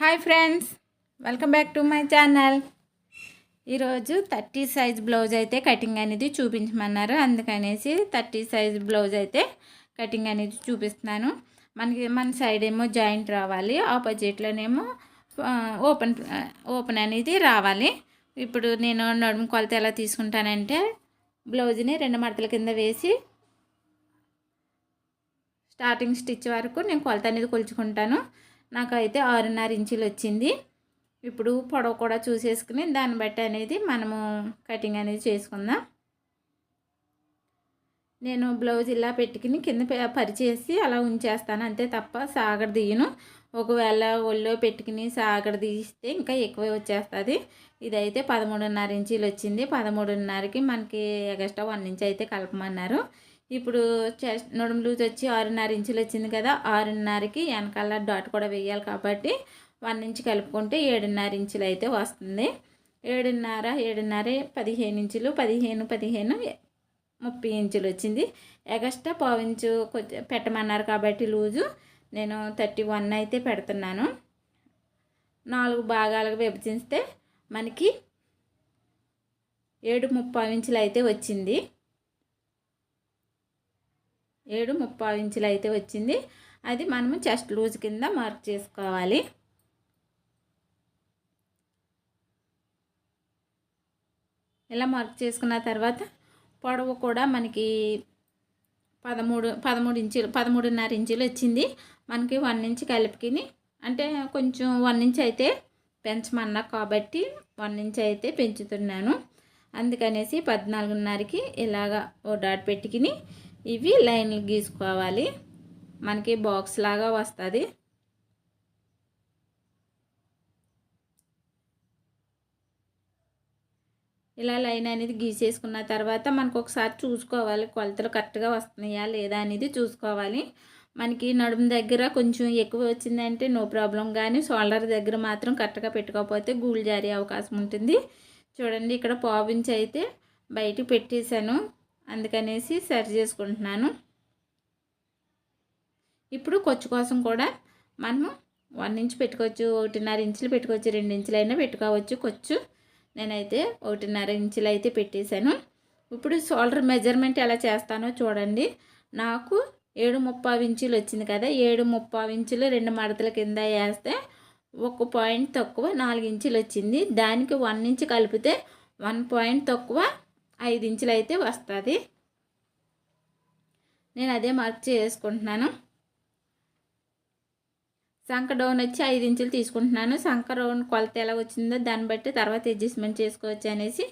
Hi friends welcome back to my channel ఈరోజు thirty size blouse అయితే cutting అనేది చూపించమన్నారు. అందుకనేసి థర్టీ సైజ్ బ్లౌజ్ అయితే కటింగ్ అనేది చూపిస్తున్నాను. మనకి మన సైడ్ ఏమో జాయింట్ రావాలి. ఆపోజిట్లోనేమో ఓపెన్ ఓపెన్ అనేది రావాలి. ఇప్పుడు నేను నడుము కొలత ఎలా తీసుకుంటానంటే బ్లౌజ్ని రెండు మడతల కింద వేసి స్టార్టింగ్ స్టిచ్ వరకు నేను కొలత అనేది కొలుచుకుంటాను. నాకైతే ఆరున్నర ఇంచులు వచ్చింది ఇప్పుడు పొడవు కూడా చూసేసుకుని దాన్ని బట్టి అనేది మనము కటింగ్ అనేది చేసుకుందాం. నేను బ్లౌజ్ ఇలా పెట్టుకుని కింద పరిచేసి అలా ఉంచేస్తాను. అంతే తప్ప సాగడ తీయను. ఒకవేళ ఒళ్ళో పెట్టుకుని సాగడ తీస్తే ఇంకా ఎక్కువ వచ్చేస్తుంది. ఇదైతే పదమూడున్నర ఇంచీలు వచ్చింది పదమూడున్నరకి మనకి ఎగస్ట్రా వన్ ఇంచ్ అయితే కలపమన్నారు. ఇప్పుడు చెస్ట్ నడుము లూజ్ వచ్చి ఆరున్నర ఇంచులు వచ్చింది కదా ఆరున్నరకి వెనకాల డాట్ కూడా వేయాలి కాబట్టి వన్ ఇంచ్ కలుపుకుంటే ఏడున్నర ఇంచులు అయితే వస్తుంది. ఏడున్నర ఏడున్నర పదిహేను ఇంచులు పదిహేను పదిహేను ముప్పై ఇంచులు వచ్చింది. ఎగస్ట్రా పావించు కొంచెం పెట్టమన్నారు కాబట్టి లూజు నేను థర్టీ వన్ అయితే పెడుతున్నాను. నాలుగు భాగాలుగా విభజిస్తే మనకి ఏడు ముప్పై ఇంచులు అయితే వచ్చింది. ఏడు ముప్పై ఇంచులు అయితే వచ్చింది. అది మనము చెస్ట్ లూజ్ కింద మార్క్ చేసుకోవాలి. ఇలా మార్క్ చేసుకున్న తర్వాత పొడవు కూడా మనకి పదమూడు పదమూడు ఇంచులు పదమూడున్నర ఇంచులు వచ్చింది. మనకి వన్ ఇంచ్ కలిపికిని అంటే కొంచెం వన్ ఇంచ్ అయితే పెంచమన్నా కాబట్టి వన్ ఇంచ్ అయితే పెంచుతున్నాను. అందుకనేసి పద్నాలుగున్నరకి ఇలాగా ఓ డాట్ పెట్టుకుని ఇవి లైన్లు గీసుకోవాలి. మనకి బాక్స్ లాగా వస్తుంది. ఇలా లైన్ అనేది గీసేసుకున్న తర్వాత మనకు ఒకసారి చూసుకోవాలి. కొలతలు కరెక్ట్గా వస్తున్నాయా లేదా అనేది చూసుకోవాలి. మనకి నడుము దగ్గర కొంచెం ఎక్కువ వచ్చిందంటే నో ప్రాబ్లం. కానీ షోల్డర్ దగ్గర మాత్రం కరెక్ట్గా పెట్టుకోకపోతే గూళ్ళు జారే అవకాశం ఉంటుంది. చూడండి ఇక్కడ పావించి అయితే బయటికి పెట్టేశాను. అందుకనేసి సరి చేసుకుంటున్నాను. ఇప్పుడు కొచ్చు కోసం కూడా మనము వన్ ఇంచ్ పెట్టుకోవచ్చు ఒకటిన్నర ఇంచులు పెట్టుకోవచ్చు రెండు ఇంచులు అయినా పెట్టుకోవచ్చు కొచ్చు. నేనైతే ఒకటిన్నర ఇంచులు అయితే పెట్టేశాను. ఇప్పుడు షోల్డర్ మెజర్మెంట్ ఎలా చేస్తానో చూడండి. నాకు ఏడు ముప్పావు ఇంచులు వచ్చింది కదా ఏడు ముప్పావు ఇంచులు రెండు మడతల కింద వేస్తే ఒక పాయింట్ తక్కువ నాలుగు ఇంచులు వచ్చింది. దానికి వన్ ఇంచ్ కలిపితే వన్ పాయింట్ తక్కువ ఐదు ఇంచులు అయితే వస్తుంది. నేను అదే మార్క్ చేసుకుంటున్నాను. సంఖ డౌన్ వచ్చి ఐదు ఇంచులు తీసుకుంటున్నాను. సంఖ డౌన్ కొలత ఎలా వచ్చిందో దాన్ని బట్టి తర్వాత అడ్జస్ట్మెంట్ చేసుకోవచ్చు అనేసి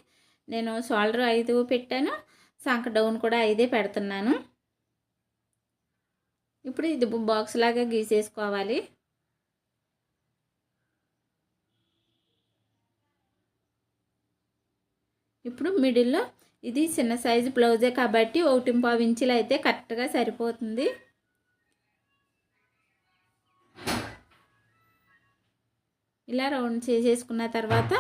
నేను షోల్డర్ ఐదు పెట్టాను. సంఖ డౌన్ కూడా ఐదే పెడుతున్నాను. ఇప్పుడు ఇది బాక్స్ లాగా గీసేసుకోవాలి. ఇప్పుడు మిడిల్లో ఇది చిన్న సైజు బ్లౌజే కాబట్టి ఒకటి పావు ఇంచులు అయితే కరెక్ట్గా సరిపోతుంది. ఇలా రౌండ్ చేసేసుకున్న తర్వాత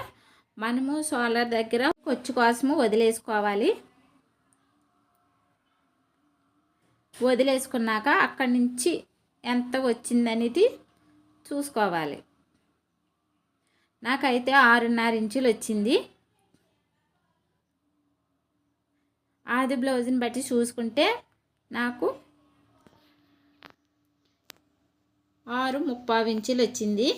మనము సోలర్ దగ్గర కొచ్చు కోసము వదిలేసుకోవాలి. వదిలేసుకున్నాక అక్కడి నుంచి ఎంత వచ్చిందనేది చూసుకోవాలి. నాకైతే ఆరున్నర ఇంచులు వచ్చింది. అది బ్లౌజ్ని బట్టి చూసుకుంటే నాకు ఆరు ముప్పావు ఇంచులు వచ్చింది.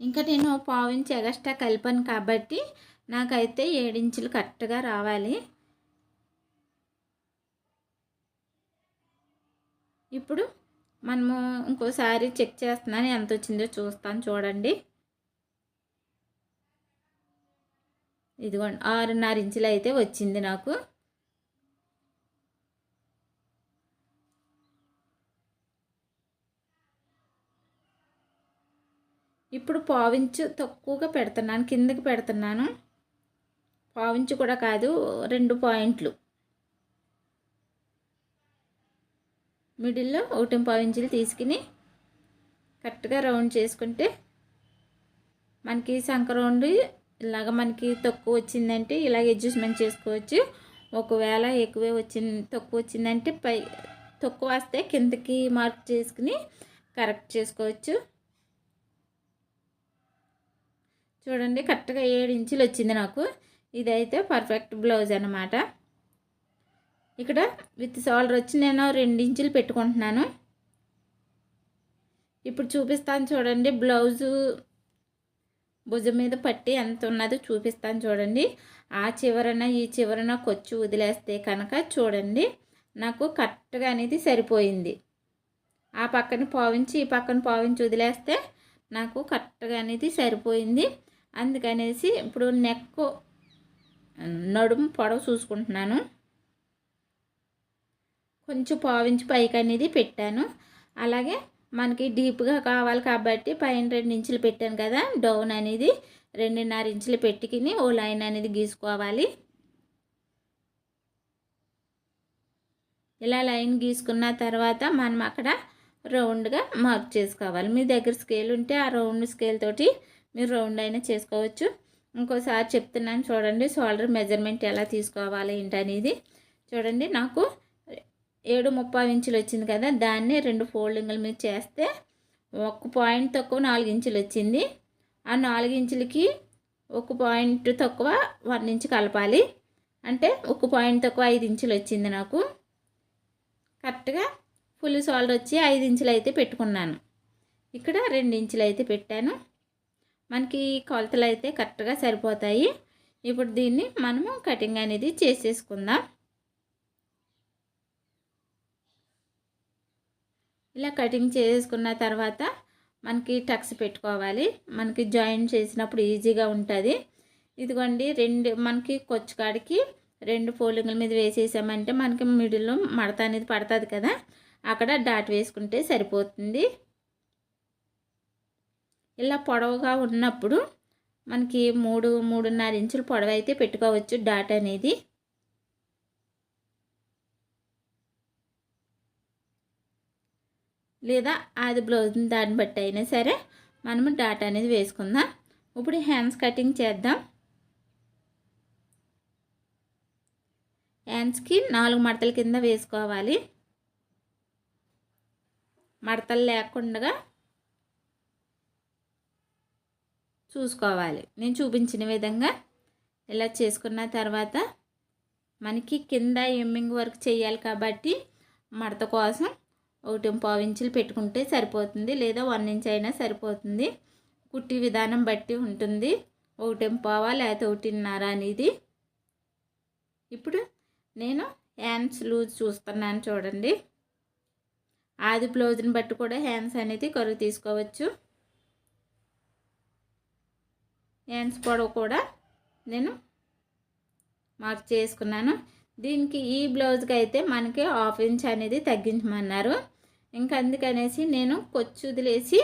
ఇంకా నేను పావించి ఎగస్ట్రా కలిపాను కాబట్టి నాకైతే ఏడించులు కరెక్ట్గా రావాలి. ఇప్పుడు మనము ఇంకోసారి చెక్ చేస్తున్నాను ఎంత వచ్చిందో చూస్తాను చూడండి. ఇదిగోండి ఆరున్నర ఇంచులు అయితే వచ్చింది నాకు. ఇప్పుడు పావించు తక్కువగా పెడుతున్నాను కిందకి పెడుతున్నాను. పావించు కూడా కాదు రెండు పాయింట్లు. మిడిల్లో ఒకటి పావించులు తీసుకుని కరెక్ట్గా రౌండ్ చేసుకుంటే మనకి సంక రౌండ్ ఇలాగ మనకి తక్కువ వచ్చిందంటే ఇలాగ అడ్జస్ట్మెంట్ చేసుకోవచ్చు. ఒకవేళ ఎక్కువే వచ్చింది తక్కువ వచ్చిందంటే పై తక్కువ వస్తే కిందకి మార్క్ చేసుకుని కరెక్ట్ చేసుకోవచ్చు. చూడండి కరెక్ట్గా ఏడు ఇంచులు వచ్చింది నాకు. ఇదైతే పర్ఫెక్ట్ బ్లౌజ్ అనమాట ఇక్కడ విత్ సాల్డర్ వచ్చి నేను రెండు ఇంచులు పెట్టుకుంటున్నాను. ఇప్పుడు చూపిస్తాను చూడండి బ్లౌజు భుజం మీద పట్టి ఎంత ఉన్నదో చూపిస్తాను చూడండి. ఆ చివరన ఈ చివరన కొచ్చి వదిలేస్తే కనుక చూడండి నాకు కరెక్ట్గా అనేది సరిపోయింది. ఆ పక్కన పావించి ఈ పక్కన పావించి వదిలేస్తే నాకు కరెక్ట్గా అనేది సరిపోయింది. అందుకనేసి ఇప్పుడు నెక్ నడుము పొడవు చూసుకుంటున్నాను. కొంచెం పావించి పైకి అనేది పెట్టాను. అలాగే మనకి డీప్గా కావాలి కాబట్టి పైన రెండు ఇంచులు పెట్టాను కదా డౌన్ అనేది రెండున్నర ఇంచులు పెట్టుకుని ఓ లైన్ అనేది గీసుకోవాలి. ఇలా లైన్ గీసుకున్న తర్వాత మనం అక్కడ రౌండ్గా మార్క్ చేసుకోవాలి. మీ దగ్గర స్కేల్ ఉంటే ఆ రౌండ్ స్కేల్ తోటి మీరు రౌండ్ అయినా చేసుకోవచ్చు. ఇంకోసారి చెప్తున్నాను చూడండి షోల్డర్ మెజర్మెంట్ ఎలా తీసుకోవాలి ఏంటనేది. చూడండి నాకు ఏడు ముప్పై ఇంచులు వచ్చింది కదా దాన్ని రెండు ఫోల్డింగ్ల మీద చేస్తే ఒక పాయింట్ తక్కువ నాలుగు ఇంచులు వచ్చింది ఆ నాలుగు ఇంచులకి ఒక పాయింట్ తక్కువ వన్ ఇంచ్ కలపాలి. అంటే ఒక పాయింట్ తక్కువ ఐదు ఇంచులు వచ్చింది నాకు. కరెక్ట్గా ఫుల్ సాల్డ్ వచ్చి ఐదు ఇంచులు అయితే పెట్టుకున్నాను. ఇక్కడ రెండు ఇంచులు అయితే పెట్టాను. మనకి కొలతలు అయితే కరెక్ట్గా సరిపోతాయి. ఇప్పుడు దీన్ని మనము కటింగ్ అనేది చేసేసుకుందాం. ఇలా కటింగ్ చేసుకున్న తర్వాత మనకి టక్స్ పెట్టుకోవాలి. మనకి జాయిన్ చేసినప్పుడు ఈజీగా ఉంటుంది. ఇదిగోండి రెండు మనకి కొచ్చుకాడికి రెండు ఫోల్డింగ్ల మీద వేసేసామంటే మనకి మిడిల్లో మడత అనేది పడుతుంది కదా అక్కడ డాట్ వేసుకుంటే సరిపోతుంది. ఇలా పొడవుగా ఉన్నప్పుడు మనకి మూడు మూడున్నర ఇంచులు పొడవు అయితే పెట్టుకోవచ్చు డాట్ అనేది. లేదా అది బ్లౌజ్ దాన్ని బట్టి అయినా సరే మనము డాట్ అనేది వేసుకుందాం. ఇప్పుడు హ్యాండ్స్ కటింగ్ చేద్దాం. హ్యాండ్స్కి నాలుగు మడతల కింద వేసుకోవాలి. మడతలు లేకుండా చూసుకోవాలి. నేను చూపించిన విధంగా ఇలా చేసుకున్న తర్వాత మనకి కింద ఎమ్మింగ్ వర్క్ చేయాలి కాబట్టి మడత కోసం ఒకటి పావు ఇంచులు పెట్టుకుంటే సరిపోతుంది లేదా వన్ ఇంచ్ అయినా సరిపోతుంది. కుట్టి విధానం బట్టి ఉంటుంది. ఒకటి పావా లేకపోతే ఒకటిన్నర అనేది. ఇప్పుడు నేను హ్యాండ్స్ లూజ్ చూస్తున్నాను చూడండి. ఆది బ్లౌజ్ని బట్టి కూడా హ్యాండ్స్ అనేది కరువు తీసుకోవచ్చు. హ్యాండ్స్ పొడవు కూడా నేను మార్క్ చేసుకున్నాను. దీనికి ఈ బ్లౌజ్కి అయితే మనకి హాఫ్ ఇంచ్ అనేది తగ్గించమన్నారు. ఇంకా అందుకనేసి నేను కొచ్చు వదిలేసి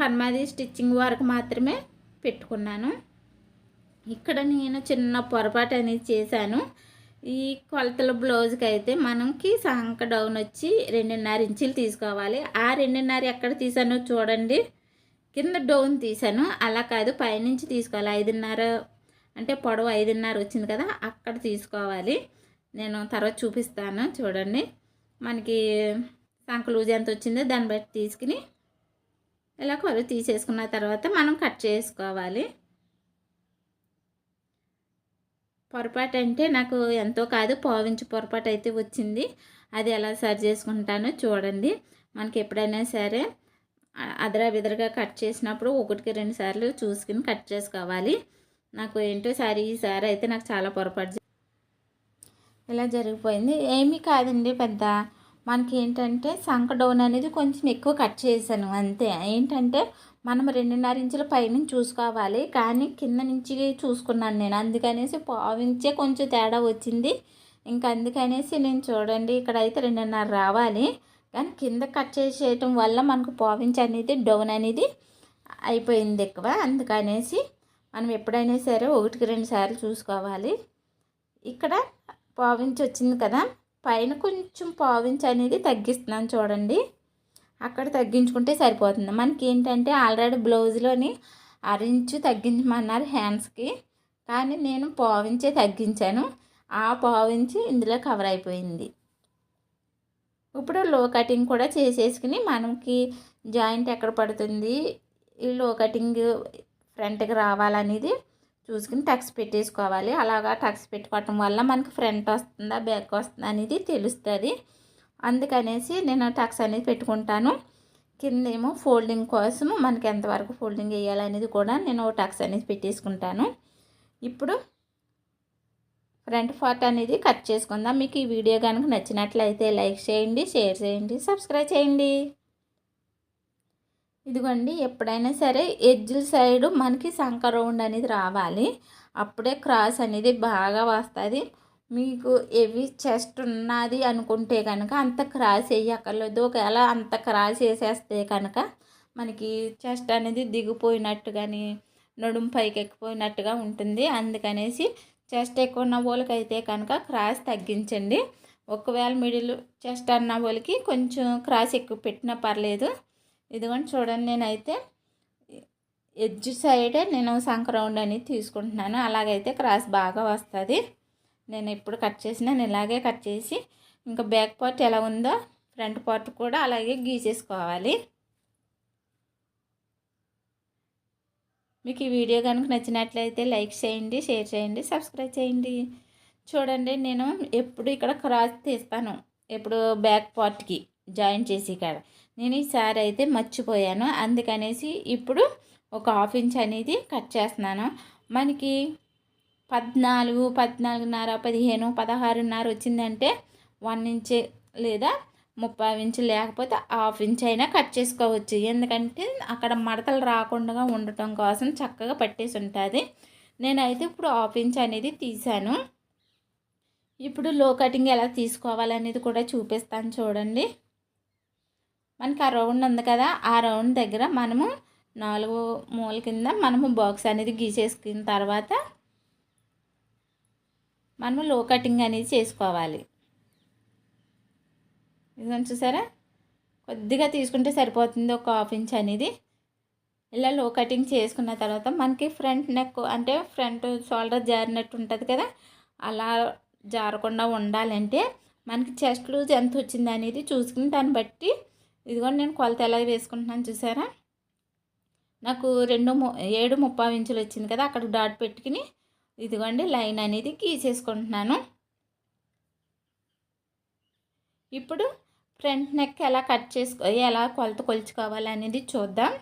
కన్మాది స్టిచ్చింగ్ వరకు మాత్రమే పెట్టుకున్నాను. ఇక్కడ నేను చిన్న పొరపాటు అనేది చేశాను. ఈ కొలతల బ్లౌజ్కి అయితే మనకి సంక డౌన్ వచ్చి రెండున్నర ఇంచులు తీసుకోవాలి. ఆ రెండున్నర ఎక్కడ తీసానో చూడండి. కింద డౌన్ తీసాను. అలా కాదు పైనుంచి తీసుకోవాలి. ఐదున్నర అంటే పొడవు ఐదున్నర వచ్చింది కదా అక్కడ తీసుకోవాలి. నేను తర్వాత చూపిస్తాను చూడండి. మనకి సంక లూజ్ ఎంత వచ్చిందో దాన్ని బట్టి తీసుకుని ఇలా కొర తీసేసుకున్న తర్వాత మనం కట్ చేసుకోవాలి. పొరపాటు అంటే నాకు ఎంతో కాదు పావించి పొరపాటు అయితే వచ్చింది. అది ఎలా సరి చేసుకుంటానో చూడండి. మనకి ఎప్పుడైనా సరే అదరా బిదరగా కట్ చేసినప్పుడు ఒకటికి రెండు సార్లు చూసుకుని కట్ చేసుకోవాలి. నాకు ఏంటో సారీ ఈసారి అయితే నాకు చాలా పొరపాటు ఇలా జరిగిపోయింది. ఏమీ కాదండి పెద్ద. మనకి ఏంటంటే సంక డౌన్ అనేది కొంచెం ఎక్కువ కట్ చేశాను అంతే. ఏంటంటే మనం రెండున్నర ఇంచుల పైనుంచి చూసుకోవాలి కానీ కింద నుంచి చూసుకున్నాను నేను. అందుకనేసి పావించే కొంచెం తేడా వచ్చింది. ఇంకా అందుకనేసి నేను చూడండి ఇక్కడ అయితే రెండున్నర రావాలి. కానీ కింద కట్ చేసేయటం వల్ల మనకు పావించి అనేది డౌన్ అనేది అయిపోయింది ఎక్కువ. అందుకనేసి మనం ఎప్పుడైనా సరే ఒకటికి రెండు సార్లు చూసుకోవాలి. ఇక్కడ పావించి వచ్చింది కదా పైన కొంచెం పావించి అనేది తగ్గిస్తున్నాను చూడండి. అక్కడ తగ్గించుకుంటే సరిపోతుంది. మనకి ఏంటంటే ఆల్రెడీ బ్లౌజ్లోని అరించు తగ్గించమన్నారు హ్యాండ్స్కి కానీ నేను పావించే తగ్గించాను. ఆ పావించి ఇందులో కవర్ అయిపోయింది. ఇప్పుడు లో కటింగ్ కూడా చేసేసుకుని మనకి జాయింట్ ఎక్కడ పడుతుంది? ఈ లో కటింగ్ ఫ్రంట్కి రావాలనేది చూసుకుని టక్స్ పెట్టేసుకోవాలి. అలాగా టక్స్ పెట్టుకోవటం వల్ల మనకి ఫ్రంట్ వస్తుందా బ్యాక్ వస్తుందా అనేది తెలుస్తుంది. అందుకనేసి నేను టక్స్ అనేది పెట్టుకుంటాను. కింద ఏమో ఫోల్డింగ్ కోసం మనకి ఎంతవరకు ఫోల్డింగ్ వేయాలనేది కూడా నేను టక్స్ అనేది పెట్టేసుకుంటాను. ఇప్పుడు ఫ్రంట్ పార్ట్ అనేది కట్ చేసుకుందాం. మీకు ఈ వీడియో కనుక నచ్చినట్లయితే లైక్ చేయండి షేర్ చేయండి సబ్స్క్రైబ్ చేయండి. ఇదిగోండి ఎప్పుడైనా సరే ఎడ్జిల సైడ్ మనకి సంక రౌండ్ అనేది రావాలి. అప్పుడే క్రాస్ అనేది బాగా వస్తుంది. మీకు ఎవి చెస్ట్ ఉన్నది అనుకుంటే కనుక అంత క్రాస్ వేయక్కర్లేదు. ఒకవేళ అంత క్రాస్ వేసేస్తే కనుక మనకి చెస్ట్ అనేది దిగిపోయినట్టు కానీ నడుము పైకి ఎక్కిపోయినట్టుగా ఉంటుంది. అందుకనేసి చెస్ట్ ఎక్కువ ఉన్న వాళ్ళకి అయితే కనుక క్రాస్ తగ్గించండి. ఒకవేళ మిడిల్ చెస్ట్ అన్న వాళ్ళకి కొంచెం క్రాస్ ఎక్కువ పెట్టినా పర్లేదు. ఇదిగోండి చూడండి నేనైతే ఎడ్జ్ సైడే నేను సంక్రౌండ్ అనేది తీసుకుంటున్నాను. అలాగైతే క్రాస్ బాగా వస్తుంది. నేను ఎప్పుడు కట్ చేసినా నేను ఇలాగే కట్ చేసి ఇంకా బ్యాక్ పార్ట్ ఎలా ఉందో ఫ్రంట్ పార్ట్ కూడా అలాగే గీసేసుకోవాలి. మీకు ఈ వీడియో కనుక నచ్చినట్లయితే లైక్ చేయండి షేర్ చేయండి సబ్స్క్రైబ్ చేయండి. చూడండి నేను ఎప్పుడు ఇక్కడ క్రాస్ తీస్తాను. ఎప్పుడు బ్యాక్ పార్ట్కి. జాయిన్ చేసి ఇక్కడ నేను ఈసారి అయితే మర్చిపోయాను. అందుకనేసి ఇప్పుడు ఒక హాఫ్ ఇంచ్ అనేది కట్ చేస్తున్నాను. మనకి పద్నాలుగు పద్నాలుగున్నర పదిహేను పదహారున్నర వచ్చిందంటే వన్ ఇంచ్ లేదా ముప్పై ఇంచు లేకపోతే హాఫ్ ఇంచ్ అయినా కట్ చేసుకోవచ్చు. ఎందుకంటే అక్కడ మడతలు రాకుండా ఉండటం కోసం చక్కగా పట్టేసి ఉంటుంది. నేనైతే ఇప్పుడు హాఫ్ ఇంచ్ అనేది తీసాను ఇప్పుడు లో కటింగ్ ఎలా తీసుకోవాలనేది కూడా చూపిస్తాను చూడండి. మనకి ఆ రౌండ్ ఉంది కదా ఆ రౌండ్ దగ్గర మనము నాలుగు మూల కింద మనము బాక్స్ అనేది గీసేసుకున్న తర్వాత మనము లో కటింగ్ అనేది చేసుకోవాలి. ఇది చూసారా? కొద్దిగా తీసుకుంటే సరిపోతుంది ఒక హాఫ్ ఇంచ్ అనేది. ఇలా లో కటింగ్ చేసుకున్న తర్వాత మనకి ఫ్రంట్ నెక్ అంటే ఫ్రంట్ షోల్డర్ జారినట్టు ఉంటుంది కదా అలా జారకుండా ఉండాలంటే మనకి చెస్ట్ లూజ్ ఎంత వచ్చింది అనేది చూసుకుని దాన్ని బట్టి ఇదిగోండి నేను కొలత ఎలా వేసుకుంటున్నాను చూసారా? నాకు రెండు ఏడు ముప్పై ఇంచులు వచ్చింది కదా అక్కడ డాట్ పెట్టుకుని ఇదిగోండి లైన్ అనేది గీసేసుకుంటున్నాను. ఇప్పుడు ఫ్రంట్ నెక్ ఎలా కట్ చేసుకో ఎలా కొలత కొలుచుకోవాలి అనేది చూద్దాం.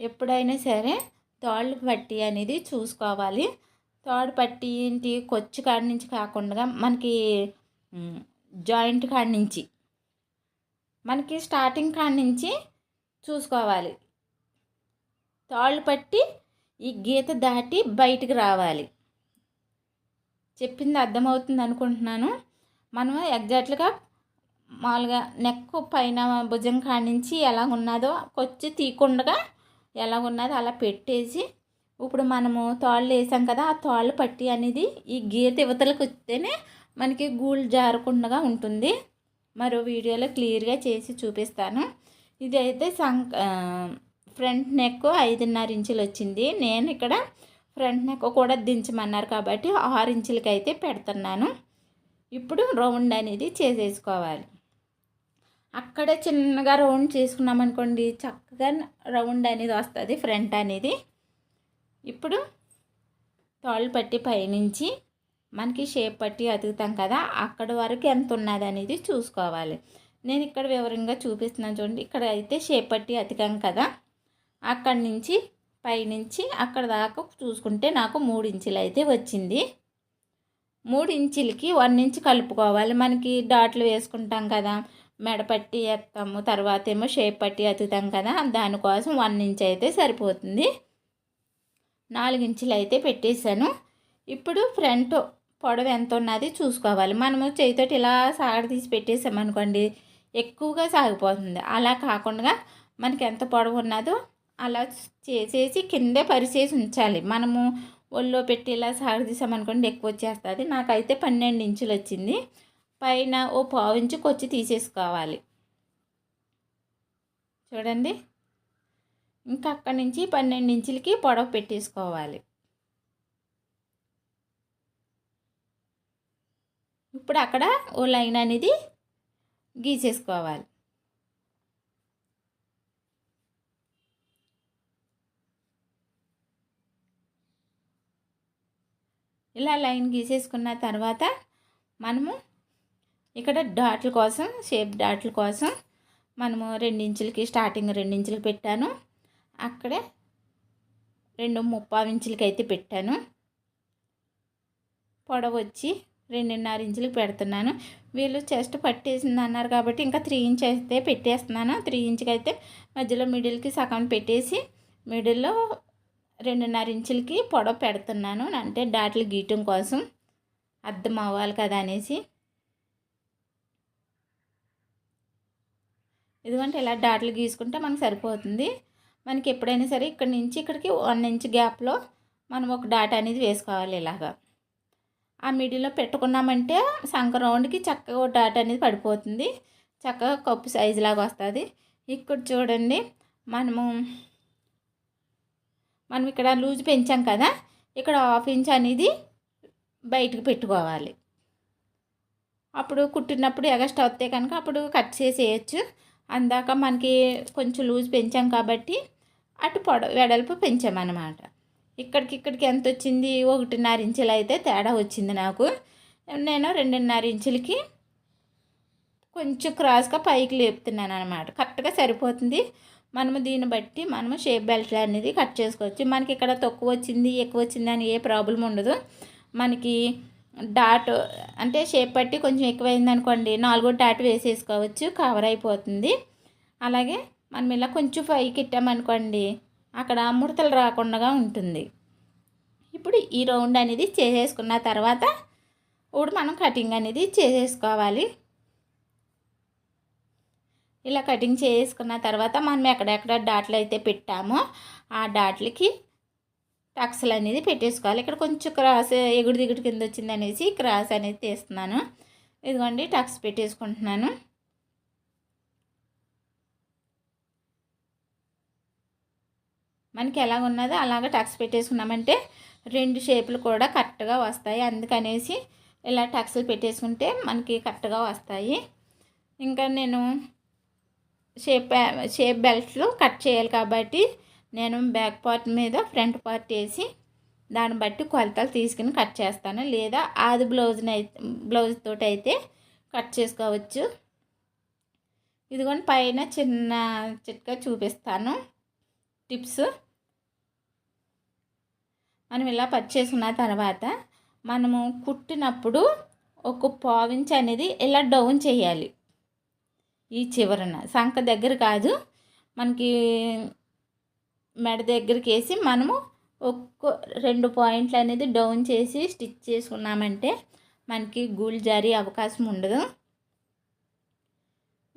ఎప్పుడైనా సరే తాళ్ళు పట్టి అనేది చూసుకోవాలి. తాడు పట్టి ఏంటి కొచ్చు కాడి నుంచి కాకుండా మనకి జాయింట్ కాడి నుంచి మనకి స్టార్టింగ్ కాడి నుంచి చూసుకోవాలి. తాళ్ళు పట్టి ఈ గీత దాటి బయటికి రావాలి. చెప్పింది అర్థమవుతుంది అనుకుంటున్నాను. మనం ఎగ్జాక్ట్గా మామూలుగా నెక్ పైన భుజం కానించి ఎలా ఉన్నదో కొచ్చి తీయకుండా ఎలా ఉన్నదో అలా పెట్టేసి ఇప్పుడు మనము తాళ్ళు వేసాం కదా ఆ తాళ్ళు పట్టి అనేది ఈ గీత యువతలకు వస్తేనే మనకి గూళ్ళు జారకుండా ఉంటుంది. మరో వీడియోలో క్లియర్గా చేసి చూపిస్తాను. ఇది అయితే సం ఫ్రంట్ నెక్ ఐదున్నర ఇంచులు వచ్చింది. నేను ఇక్కడ ఫ్రంట్ నెక్ కూడా దించమన్నారు కాబట్టి ఆరు ఇంచులకి అయితే పెడుతున్నాను. ఇప్పుడు రౌండ్ అనేది చేసేసుకోవాలి. అక్కడే చిన్నగా రౌండ్ చేసుకున్నాం అనుకోండి చక్కగా రౌండ్ అనేది వస్తుంది ఫ్రంట్ అనేది. ఇప్పుడు తాళ్ళు పట్టి పైనుంచి మనకి షేప్ పట్టి అతుకుతాం కదా అక్కడ వరకు ఎంత ఉన్నది అనేది చూసుకోవాలి. నేను ఇక్కడ వివరంగా చూపిస్తున్నాను చూడండి. ఇక్కడ అయితే షేప్ పట్టి అతికాం కదా అక్కడి నుంచి పైనుంచి అక్కడ దాకా చూసుకుంటే నాకు మూడు ఇంచులు అయితే వచ్చింది. మూడు ఇంచులకి వన్ ఇంచ్ కలుపుకోవాలి. మనకి డాట్లు వేసుకుంటాం కదా మెడపట్టి ఎత్తాము తర్వాత ఏమో షేప్ పట్టి అతుకుతాం కదా దానికోసం వన్ ఇంచ్ అయితే సరిపోతుంది. నాలుగు ఇంచులు అయితే పెట్టేశాను. ఇప్పుడు ఫ్రంట్ పొడవు ఎంత ఉన్నది చూసుకోవాలి. మనము చేతితోటి ఇలా సాగడ తీసి పెట్టేసామనుకోండి ఎక్కువగా సాగిపోతుంది. అలా కాకుండా మనకి ఎంత పొడవు ఉన్నదో అలా చేసేసి కిందే పరిచేసి ఉంచాలి. మనము ఒళ్ళో పెట్టి ఇలా సాగదీసామనుకోండి ఎక్కువ వచ్చేస్తుంది. నాకైతే పన్నెండు ఇంచులు వచ్చింది. పైన ఓ పావు ఇంచు కొచ్చి తీసేసుకోవాలి. చూడండి. ఇంకా అక్కడి నుంచి పన్నెండు ఇంచులకి పొడవు పెట్టేసుకోవాలి. ఇప్పుడు అక్కడ ఓ లైన్ అనేది గీసేసుకోవాలి. ఇలా లైన్ గీసేసుకున్న తర్వాత మనము ఇక్కడ డాట్ల కోసం షేప్ డాట్ల కోసం మనము రెండించులకి స్టార్టింగ్ రెండించులకి పెట్టాను. అక్కడే రెండు ముప్పావు ఇంచులకి అయితే పెట్టాను. పొడవు వచ్చి రెండున్నర ఇంచులకు పెడుతున్నాను. వీళ్ళు చెస్ట్ పట్టేసింది అన్నారు కాబట్టి ఇంకా త్రీ ఇంచ్ అయితే పెట్టేస్తున్నాను. త్రీ ఇంచ్కి అయితే మధ్యలో మిడిల్కి సగం పెట్టేసి మిడిల్లో రెండున్నర ఇంచులకి పొడవు పెడుతున్నాను. అంటే డాట్లు గీయటం కోసం అర్థం అవ్వాలి కదా అనేసి. ఎందుకంటే ఇలా డాట్లు గీసుకుంటే మనకు సరిపోతుంది. మనకి ఎప్పుడైనా సరే ఇక్కడ నుంచి ఇక్కడికి వన్ ఇంచ్ గ్యాప్లో మనం ఒక డాట్ అనేది వేసుకోవాలి ఇలాగా. ఆ మిడిల్లో పెట్టుకున్నామంటే సంక రౌండ్కి చక్కగా డాట్ అనేది పడిపోతుంది. చక్కగా కప్పు సైజు లాగా వస్తుంది. ఇక్కడ చూడండి మనము మనం ఇక్కడ లూజ్ పెంచాం కదా ఇక్కడ హాఫ్ ఇంచ్ అనేది బయటకు పెట్టుకోవాలి. అప్పుడు కుట్టినప్పుడు ఎగస్ట్రా వస్తే కనుక అప్పుడు కట్ చేసేయచ్చు. అందాక మనకి కొంచెం లూజ్ పెంచాం కాబట్టి అటు పొడ వెడల్పు పెంచామన్నమాట. ఇక్కడికి ఇక్కడికి ఎంత వచ్చింది ఒకటిన్నర ఇంచులు అయితే తేడా వచ్చింది నాకు. నేను రెండున్నర ఇంచులకి కొంచెం క్రాస్గా పైకి లేపుతున్నాను అనమాట కరెక్ట్గా సరిపోతుంది. మనము దీన్ని బట్టి మనము షేప్ బెల్ట్ అనేది కట్ చేసుకోవచ్చు. మనకి ఇక్కడ తక్కువ వచ్చింది ఎక్కువ వచ్చింది అని ఏ ప్రాబ్లం ఉండదు. మనకి డాట్ అంటే షేప్ పట్టి కొంచెం ఎక్కువైంది అనుకోండి నాలుగో డాట్ వేసేసుకోవచ్చు కవర్ అయిపోతుంది. అలాగే మనం ఇలా కొంచెం పైకి ఇట్టామనుకోండి అక్కడ ముడతలు రాకుండా ఉంటుంది. ఇప్పుడు ఈ రౌండ్ అనేది చేసేసుకున్న తర్వాత ఇప్పుడు మనం కటింగ్ అనేది చేసేసుకోవాలి. ఇలా కటింగ్ చేసుకున్న తర్వాత మనం ఎక్కడెక్కడ డాట్లు అయితే పెట్టామో ఆ డాట్లకి టక్స్లు అనేది పెట్టేసుకోవాలి. ఇక్కడ కొంచెం క్రాస్ ఎగుడు దిగుడు కింద వచ్చింది అనేసి క్రాస్ అనేది తీస్తున్నాను. ఇదిగోండి టక్స్ పెట్టేసుకుంటున్నాను. మనకి ఎలాగ ఉన్నదో అలాగ టక్స్ పెట్టేసుకున్నామంటే రెండు షేపులు కూడా కరెక్ట్గా వస్తాయి. అందుకనేసి ఇలా టక్స్లు పెట్టేసుకుంటే మనకి కరెక్ట్గా వస్తాయి. ఇంకా నేను షేప్ షేప్ బెల్ట్లు కట్ చేయాలి కాబట్టి నేను బ్యాక్ పార్ట్ మీద ఫ్రంట్ పార్ట్ వేసి దాన్ని బట్టి కొలతలు తీసుకుని కట్ చేస్తాను. లేదా ఆది బ్లౌజ్ని అయితే బ్లౌజ్ తోటి అయితే కట్ చేసుకోవచ్చు. ఇదిగోండి పైన చిన్న చిట్కా చూపిస్తాను. టిప్స్. మనం ఇలా పట్ చేసుకున్న తర్వాత మనము కుట్టినప్పుడు ఒక పావించ్ అనేది ఇలా డౌన్ చేయాలి. ఈ చివరన సంఖ దగ్గర కాదు మనకి మెడ దగ్గరికి వేసి మనము ఒక్కో రెండు పాయింట్లు అనేది డౌన్ చేసి స్టిచ్ చేసుకున్నామంటే మనకి గూల్ జారీ అవకాశం ఉండదు.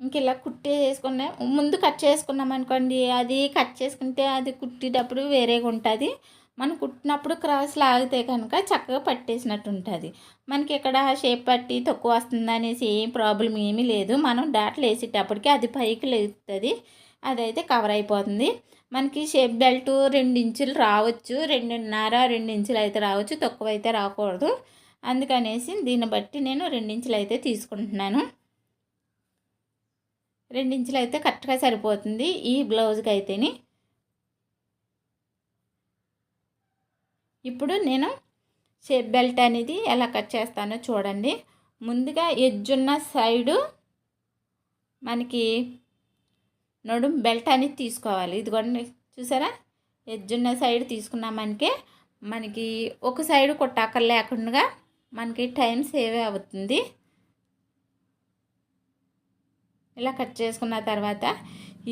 ఇంక ఇలా కుట్టేసుకున్నా ముందు కట్ చేసుకున్నాం అనుకోండి అది కట్ చేసుకుంటే అది కుట్టేటప్పుడు వేరేగా ఉంటుంది. మనం కుట్టినప్పుడు క్రాస్ లాగితే కనుక చక్కగా పట్టేసినట్టు ఉంటుంది మనకి ఇక్కడ షేప్ పట్టి తక్కువ వస్తుంది అనేసి ఏం ప్రాబ్లం ఏమీ లేదు. మనం డాట్లు వేసేటప్పటికి అది పైకి లేస్తుంది అదైతే కవర్ అయిపోతుంది. మనకి షేప్ బెల్ట్ రెండు ఇంచులు రావచ్చు. రెండున్నర రెండు ఇంచులు అయితే రావచ్చు. తక్కువ అయితే రాకూడదు. అందుకనేసి దీన్ని బట్టి నేను రెండించులు అయితే తీసుకుంటున్నాను. రెండించులు అయితే కరెక్ట్గా సరిపోతుంది ఈ బ్లౌజ్కి అయితేని ఇప్పుడు నేను షేప్ బెల్ట్ అనేది ఎలా కట్ చేస్తానో చూడండి. ముందుగా ఎజ్జున్న సైడు మనకి నడుం బెల్ట్ అనేది తీసుకోవాలి. ఇదిగోండి చూసారా? ఎజ్జున్న సైడ్ తీసుకున్నామనికే మనకి. ఒక సైడ్ కొట్టాకలు లేకుండా మనకి టైం సేవ్ అవుతుంది. ఇలా కట్ చేసుకున్న తర్వాత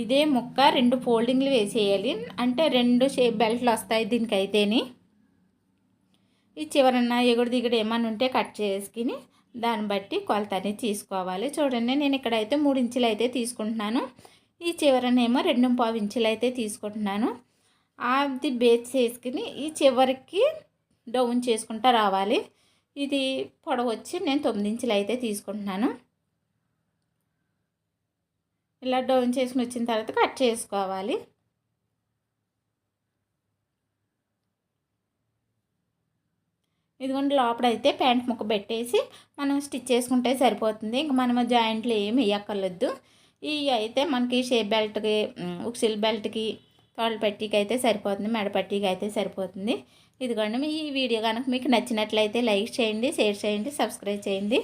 ఇదే ముక్క రెండు ఫోల్డింగ్లు వేసేయాలి. అంటే రెండు షేప్ బెల్ట్లు వస్తాయి దీనికైతేని. ఈ చివరన ఎగుడు దిగుడు ఏమన్నా ఉంటే కట్ చేసుకుని దాన్ని బట్టి కొలత అనేది తీసుకోవాలి. చూడండి నేను ఇక్కడైతే మూడు ఇంచులు అయితే తీసుకుంటున్నాను. ఈ చివరనేమో రెండు పావు ఇంచులు అయితే తీసుకుంటున్నాను. అది బేస్ చేసుకుని ఈ చివరికి డౌన్ చేసుకుంటా రావాలి. ఇది పొడవు వచ్చి నేను తొమ్మిది ఇంచులు అయితే తీసుకుంటున్నాను. ఇలా డౌన్ చేసుకుని వచ్చిన తర్వాత కట్ చేసుకోవాలి. ఇదిగోండి లోపల అయితే ప్యాంట్ ముక్క పెట్టేసి మనం స్టిచ్ చేసుకుంటే సరిపోతుంది. ఇంక మనం జాయింట్లు ఏమి వేయక్కర్లేదు ఇవి అయితే మనకి షేప్ బెల్ట్కి ఉక్సిల్ బెల్ట్కి తోళ్ళ పట్టీకి అయితే సరిపోతుంది మెడ పట్టీకి అయితే సరిపోతుంది. ఇదిగోండి ఈ వీడియో కనుక మీకు నచ్చినట్లయితే లైక్ చేయండి షేర్ చేయండి సబ్స్క్రైబ్ చేయండి.